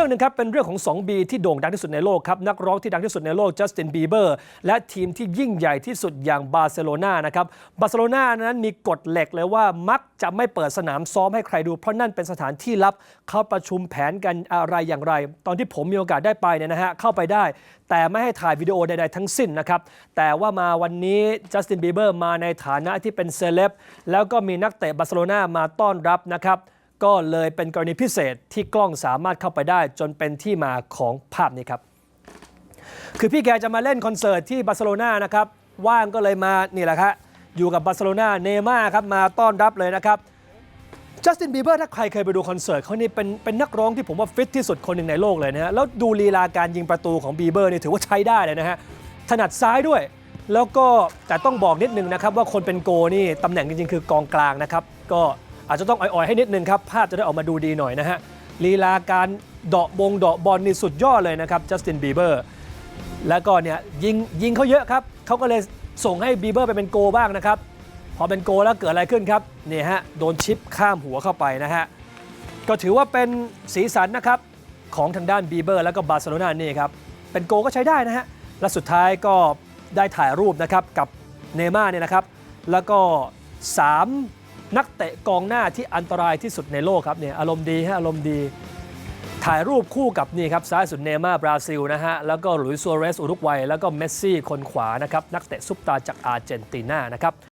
เรื่องหนึ่งครับ เป็นเรื่องของ 2B ที่โด่งดังที่สุดในโลกครับ นักร้องที่ดังที่สุดในโลกจัสตินบีเบอร์และทีมที่ยิ่งใหญ่ที่สุดอย่างบาร์เซโลนานะครับบาร์เซโลนานั้นมีกฎเหล็กเลยว่ามักจะไม่เปิดสนามซ้อมให้ใครดู เพราะนั่นเป็นสถานที่ลับเขาประชุมแผนกันอะไรอย่างไร ตอนที่ผมมีโอกาสได้ไปเนี่ยนะฮะเข้าไปได้ แต่ไม่ให้ถ่ายวิดีโอใดๆทั้งสิ้นนะครับแต่ว่ามาวันนี้จัสตินบีเบอร์มาในฐานะที่เป็นเซเลบแล้วก็มีนักเตะบาร์เซโลนามาต้อนรับนะครับ ก็เลยเป็นกรณีพิเศษที่กล้องสามารถเข้าไปได้จนเป็นที่มาของภาพนี้ครับ คือพี่แกจะมาเล่นคอนเสิร์ตที่บาร์เซโลนานะครับ ว่างก็เลยมานี่แหละครับอยู่กับบาร์เซโลนาเนม่าครับมาต้อนรับเลยนะครับจัสตินบีเบอร์ถ้าใครเคยไปดูคอนเสิร์ตเขานี่เป็นเป็นนักร้องที่ผมว่าฟิตที่สุดคนหนึ่งในโลกเลยนะฮะแล้วดูลีลาการยิงประตูของบีเบอร์นี่ถือว่าใช้ได้เลยนะฮะถนัดซ้ายด้วย แล้วก็แต่ต้องบอกนิดนึงนะครับว่าคนเป็นโกนี่ตำแหน่งจริงๆคือกองกลางนะครับก็ อาจจะต้องอ่อยๆให้นิดนึงครับ ภาพจะได้ออกมาดูดีหน่อยนะฮะลีลาการเดาะบงเดาะบอลนี่สุดยอดเลยนะครับจัสตินบีเบอร์แล้วก็เนี่ยยิงยิงเขาเยอะครับเขาก็เลยส่งให้บีเบอร์ไปเป็นโกบ้างนะครับ พอเป็นโกแล้วเกิดอะไรขึ้นครับนี่ฮะโดนชิปข้ามหัวเข้าไปนะฮะก็ถือว่าเป็นสีสันนะครับของทางด้านบีเบอร์แล้วก็บาร์เซโลนานี่ครับเป็นโกก็ใช้ได้นะฮะและสุดท้ายก็ได้ถ่ายรูปนะครับกับเนย์ม่าเนี่ยนะครับ แล้วก็ 3 นักเตะกองหน้าที่อันตรายที่สุดในโลกครับเนี่ยอารมณ์ดีฮะอารมณ์ดี ถ่ายรูปคู่กับนี่ครับซ้ายสุดเนม่าบราซิลนะฮะแล้วก็หลุยส์ซัวเรสอุรุกวัยแล้วก็เมสซี่คนขวานะครับนักเตะซุปตาจากอาร์เจนตินานะครับ